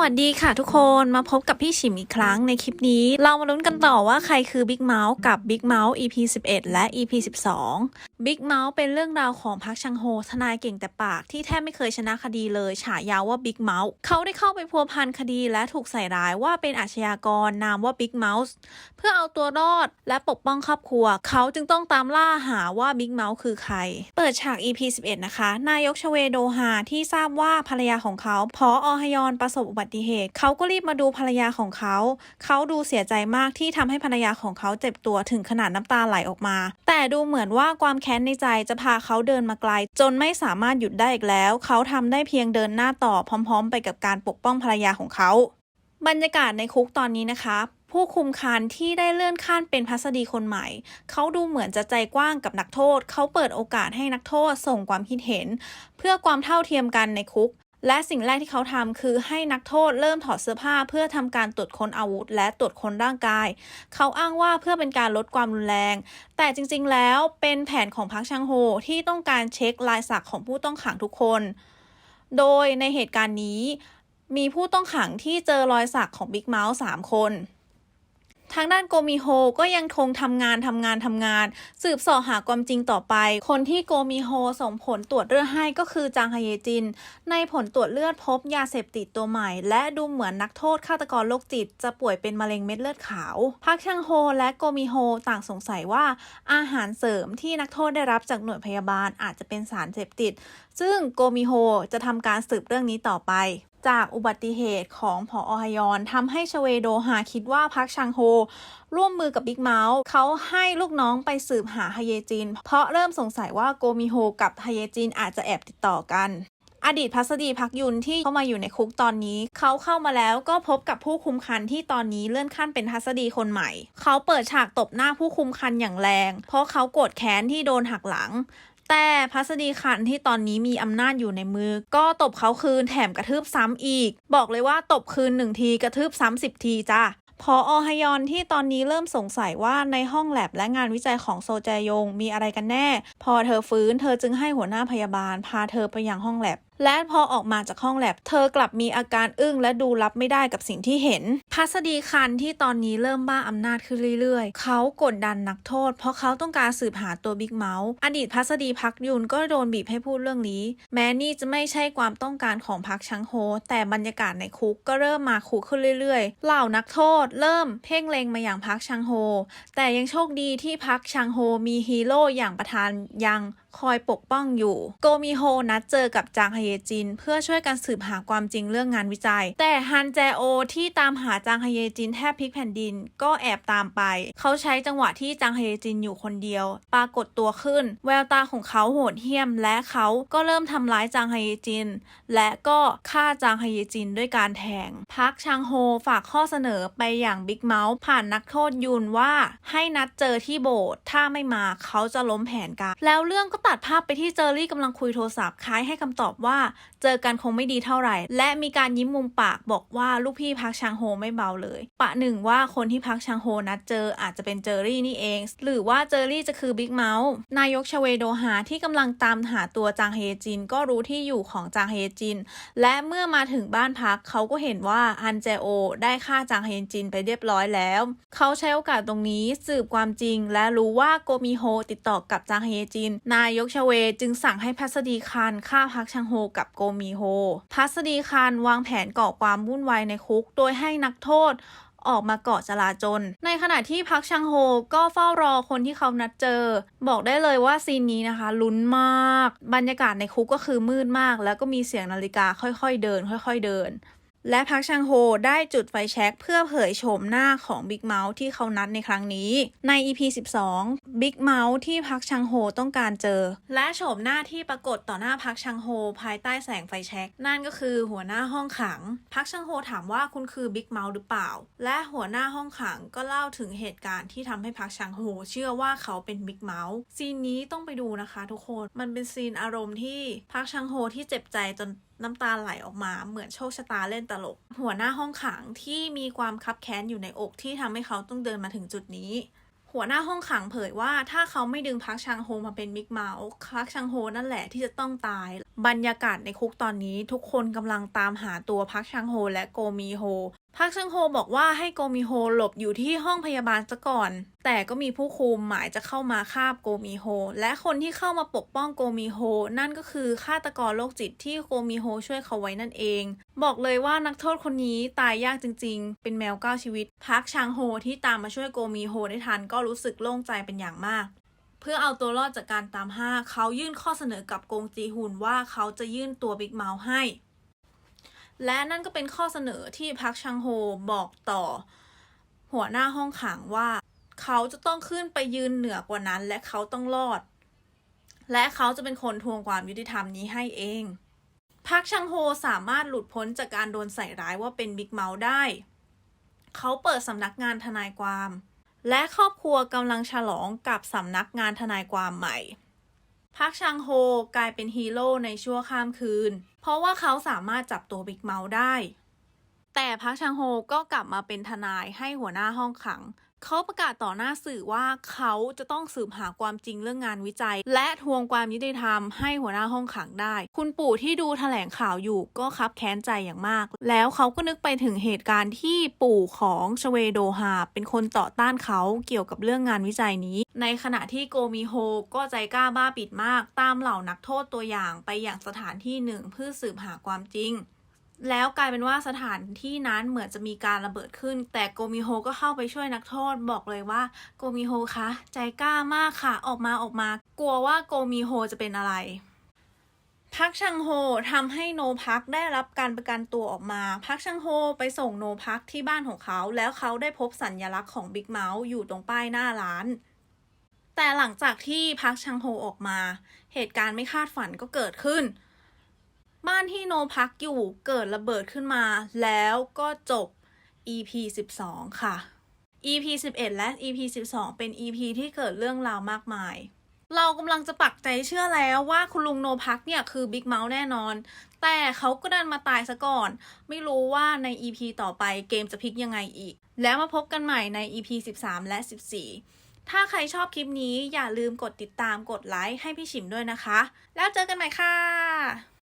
วัสดีค่ะทุกคนมาพบกับพี่ฉิมอีกครั้งในคลิปนี้ เรามาลุ้นกันต่อว่าใครคือ Big Mouth กับ Big Mouth EP 11 และ EP 12 Big Mouth เป็นเรื่องราวของพักชังโฮทนายเก่งแต่ปากที่แทบไม่เคยชนะคดีเลย ฉายาว่า Big Mouth เขาได้เข้าไปพัวพันคดีและถูกใส่ร้ายว่าเป็นอาชญากรนามว่า Big Mouth เพื่อเอาตัวรอดและปกป้องครอบครัว เขาจึงต้องตามล่าหาว่า Big Mouth คือใคร เปิดฉาก EP 11 นะคะ นายกชเวโดฮาที่ทราบว่าภรรยาของเขาพออฮยอนประสบอุบัติเหตุ เขาก็รีบมาดูภรรยาของเขา เขาดูเสียใจมากที่ทำให้ภรรยาของเขาเจ็บตัวถึงขนาดน้ำตาไหลออกมา แต่ดูเหมือนว่าความแค้นในใจจะพาเขาเดินมาไกล จนไม่สามารถหยุดได้อีกแล้ว เขาทำได้เพียงเดินหน้าต่อพร้อม ๆ ไปกับการปกป้องภรรยาของเขา บรรยากาศในคุกตอนนี้นะคะผู้คุมคานที่ได้เลื่อนขั้นเป็นพัสดีคนใหม่ เขาดูเหมือนจะใจกว้างกับนักโทษ เขาเปิดโอกาสให้นักโทษส่งความคิดเห็น เพื่อความเท่าเทียมกันในคุก และสิ่งแรกที่เขาทำคือให้นักโทษเริ่มถอดเสื้อผ้าเพื่อทำการตรวจค้นอาวุธ และตรวจค้นร่างกาย เขาอ้างว่าเพื่อเป็นการลดความรุนแรง แต่จริงๆ แล้วเป็นแผนของพรรคชังโฮที่ต้องการเช็คลายสักของผู้ต้องขังทุกคน โดยในเหตุการณ์นี้ มีผู้ต้องขังที่เจอรอยสักของบิ๊กเมาส์3คน ทางด้านโกมิโฮก็ยังคงทำงานทำงานทำงาน สืบสอหาความจริงต่อไป คนที่โกมิโฮส่งผลตรวจเลือดให้ก็คือจางฮเยจิน ในผลตรวจเลือดพบยาเสพติดตัวใหม่ และดูเหมือนนักโทษฆาตกรโรคจิต จะป่วยเป็นมะเร็งเม็ดเลือดขาวพักชังโฮและโกมิโฮต่างสงสัยว่า อาหารเสริมที่นักโทษได้รับจากหน่วยพยาบาลอาจจะเป็นสารเสพติด ซึ่งโกมิโฮจะทำการสืบเรื่องนี้ต่อไปจากอุบัติเหตุของผออฮยอนทำให้ชเวโดฮาคิดว่าพักชังโฮ ร่วมมือกับบิ๊กเมาส์เขาให้ลูกน้องไปสืบหาฮเยจิน เพราะเริ่มสงสัยว่าโกมิโฮกับฮเยจินอาจจะแอบติดต่อกัน อดีตพัสดีพักยุนที่เข้ามาอยู่ในคุกตอนนี้ เขาเข้ามาแล้วก็พบกับผู้คุมคันที่ตอนนี้เลื่อนขั้นเป็นพัสดีคนใหม่ เขาเปิดฉากตบหน้าผู้คุมคันอย่างแรง เพราะเขาโกรธแค้นที่โดนหักหลัง แต่พัสดีขันที่ตอนนี้มีอำนาจอยู่ในมือ ก็ตบเขาคืนแถมกระทืบซ้ำอีก บอกเลยว่าตบคืนหนึ่งทีกระทืบซ้ำสิบทีจ้าพออฮยอนที่ตอนนี้เริ่มสงสัยว่าในห้องแลบและงานวิจัยของโซแจยงมีอะไรกันแน่ พอเธอฟื้นเธอจึงให้หัวหน้าพยาบาล พาเธอไปยังห้องแลบและพอออกมาจากห้องแลบ เธอกลับมีอาการอึ้งและดูรับไม่ได้กับสิ่งที่เห็น พัสดีคันที่ตอนนี้เริ่มบ้าอำนาจขึ้นเรื่อยๆ เขากดดันนักโทษ เพราะเขาต้องการสืบหาตัวบิ๊กเมาส์ อดีตพัสดีพักยุนก็โดนบีบให้พูดเรื่องนี้ แม้นี่จะไม่ใช่ความต้องการของพักชังโฮ แต่บรรยากาศในคุกก็เริ่มมาคุกขึ้นเรื่อยๆ เหล่านักโทษเริ่มเพ่งเล็งมาอย่างพักชังโฮ แต่ยังโชคดีที่พักชังโฮมีฮีโร่อย่างประธานยัง คอยปกป้องอยู่ โกมิโฮนัดเจอกับจางฮเยจิน เพื่อช่วยกันสืบหาความจริงเรื่องงานวิจัย แต่ฮันแจโอที่ตามหาจางฮเยจินแทบพลิกแผ่นดิน ก็แอบตามไป เขาใช้จังหวะที่จางฮเยจินอยู่คนเดียว ปรากฏตัวขึ้น แววตาของเขาโหดเหี้ยม และเขาก็เริ่มทำร้ายจางฮเยจิน และก็ฆ่าจางฮเยจินด้วยการแทง พักชางโฮฝากข้อเสนอไปอย่างบิ๊กเมาส์ผ่านนักโทษยุนว่าให้นัดเจอที่โบสถ์ถ้าไม่มาเขาจะล้มแผนการแล้วเรื่องก็ตัดภาพไปที่เจอรี่กำลังคุยโทรศัพท์คล้ายให้คำตอบว่า เจอกันคงไม่ดีเท่าไหร่ และมีการยิ้มมุมปากบอกว่าลูกพี่พักชางโฮไม่เบาเลย ปะหนึ่งว่าคนที่พักชางโฮนัดเจออาจจะเป็นเจอรี่นี่เอง หรือว่าเจอรี่จะคือบิ๊กเมาส์นายกชเวโดฮาที่กำลังตามหาตัวจางเฮจิน ก็รู้ที่อยู่ของจางเฮจิน และเมื่อมาถึงบ้านพักเขาก็เห็นว่าฮันเจโอ ได้ฆ่าจางเฮจินไปเรียบร้อยแล้ว เขาใช้โอกาสตรงนี้สืบความจริง และรู้ว่าโกมิโฮติดต่อกับจางเฮจินนายยกชเวจึงสั่งให้พัสดีคารฆ่าพักชังโฮกับโกมิโฮ พัสดีคารวางแผนก่อความวุ่นวายในคุก โดยให้นักโทษออกมาเกาะจลาจล ในขณะที่พักชังโฮก็เฝ้ารอคนที่เขานัดเจอ บอกได้เลยว่าซีนนี้นะคะลุ้นมาก บรรยากาศในคุกก็คือมืดมาก แล้วก็มีเสียงนาฬิกาค่อยๆเดิน ค่อย ๆเดิน และพักชังโฮได้จุดไฟแช็กเพื่อเผยโฉมหน้าของบิ๊กเมาส์ที่เขานัดในครั้งนี้ ใน EP 12บิ๊กเมาส์ที่พักชังโฮต้องการเจอ และโฉมหน้าที่ปรากฏต่อหน้าพักชังโฮภายใต้แสงไฟแช็กนั่นก็คือหัวหน้าห้องขัง พักชังโฮถามว่าคุณคือบิ๊กเมาส์หรือเปล่า และหัวหน้าห้องขังก็เล่าถึงเหตุการณ์ที่ทำให้พักชังโฮเชื่อว่าเขาเป็นบิ๊กเมาส์ซีนนี้ต้องไปดูนะคะ ทุกคนมันเป็นซีนอารมณ์ที่พักชังโฮที่เจ็บใจจน น้ำตาไหลออกมาเหมือนโชคชะตาเล่นตลก หัวหน้าห้องขังที่มีความคับแค้นอยู่ในอกที่ทำให้เขาต้องเดินมาถึงจุดนี้ หัวหน้าห้องขังเผยว่าถ้าเขาไม่ดึงพักชังโฮมาเป็นมิกเมาส์พักชังโฮนั่นแหละที่จะต้องตาย บรรยากาศในคุกตอนนี้ทุกคนกำลังตามหาตัวพักชังโฮและโกมีโฮ พักชังโฮบอกว่าให้โกมิโฮหลบอยู่ที่ห้องพยาบาลซะก่อน แต่ก็มีผู้คุมหมายจะเข้ามาคาบโกมิโฮ และคนที่เข้ามาปกป้องโกมิโฮ นั่นก็คือฆาตกรโรคจิตที่โกมิโฮช่วยเขาไว้นั่นเอง บอกเลยว่านักโทษคนนี้ตายยากจริงๆ เป็นแมวเก้าชีวิต พักชังโฮที่ตามมาช่วยโกมิโฮได้ทันก็รู้สึกโล่งใจเป็นอย่างมาก เพื่อเอาตัวรอดจากการตามห้าเขายื่นข้อเสนอกับกงจีฮุนว่าเขาจะยื่นตัวบิ๊กเมาส์ให้ และนั่นก็เป็นข้อเสนอที่พักชังโฮบอกต่อ หัวหน้าห้องขังว่า เขาจะต้องขึ้นไปยืนเหนือกว่านั้น และเขาต้องรอด และเขาจะเป็นคนทวงความยุติธรรมนี้ให้เองพักชังโฮสามารถหลุดพ้นจากการโดนใส่ร้ายว่าเป็นบิ๊กเมาส์ได้ เขาเปิดสำนักงานทนายความ และครอบครัวกำลังฉลองกับสำนักงานทนายความใหม่ พักชางโฮกลายเป็นฮีโร่ในชั่วข้ามคืน เพราะว่าเขาสามารถจับตัวบิ๊กเมาส์ได้ แต่พักชางโฮก็กลับมาเป็นทนายให้หัวหน้าห้องขัง เขาประกาศต่อหน้าสื่อว่าเขาจะต้องสืบหาความจริงเรื่องงานวิจัย และทวงความยุติธรรมให้หัวหน้าห้องขังได้ คุณปู่ที่ดูแถลงข่าวอยู่ก็คับแค้นใจอย่างมาก แล้วเขาก็นึกไปถึงเหตุการณ์ที่ปู่ของชเวโดฮาเป็นคนต่อต้านเขาเกี่ยวกับเรื่องงานวิจัยนี้ ในขณะที่โกมิโฮก็ใจกล้าบ้าปิดมาก ตามเหล่านักโทษตัวอย่างไปอย่างสถานที่หนึ่งเพื่อสืบหาความจริง แล้วกลายเป็นว่าสถานที่นั้นเหมือนจะมีการระเบิดขึ้น แต่โกมิโฮก็เข้าไปช่วยนักโทษบอกเลยว่าโกมิโฮคะใจกล้ามากค่ะออกมาออกมา กลัวว่าโกมิโฮจะเป็นอะไรพักชังโฮทำให้โนพักได้รับการประกันตัวออกมา พักชังโฮไปส่งโนพักที่บ้านของเขา แล้วเขาได้พบสัญญลักษณ์ของบิ๊กเมาส์อยู่ตรงป้ายหน้าร้าน แต่หลังจากที่พักชังโฮออกมา เหตุการณ์ไม่คาดฝันก็เกิดขึ้น บ้านที่โนพักอยู่เกิดระเบิดขึ้นมา แล้วก็จบ EP 12 ค่ะ EP 11 และ EP 12 เป็น EP ที่เกิดเรื่องราวมากมาย เรากำลังจะปักใจเชื่อแล้วว่าคุณลุงโนพักเนี่ยคือบิ๊กเมาส์แน่นอน แต่เขาก็ดันมาตายซะก่อน ไม่รู้ว่าใน EP ต่อไปเกมจะพลิกยังไงอีก แล้วมาพบกันใหม่ใน EP 13 และ 14 ถ้าใครชอบคลิปนี้อย่าลืมกดติดตามกดไลค์ให้พี่ฉิมด้วยนะคะ แล้วเจอกันใหม่ค่ะ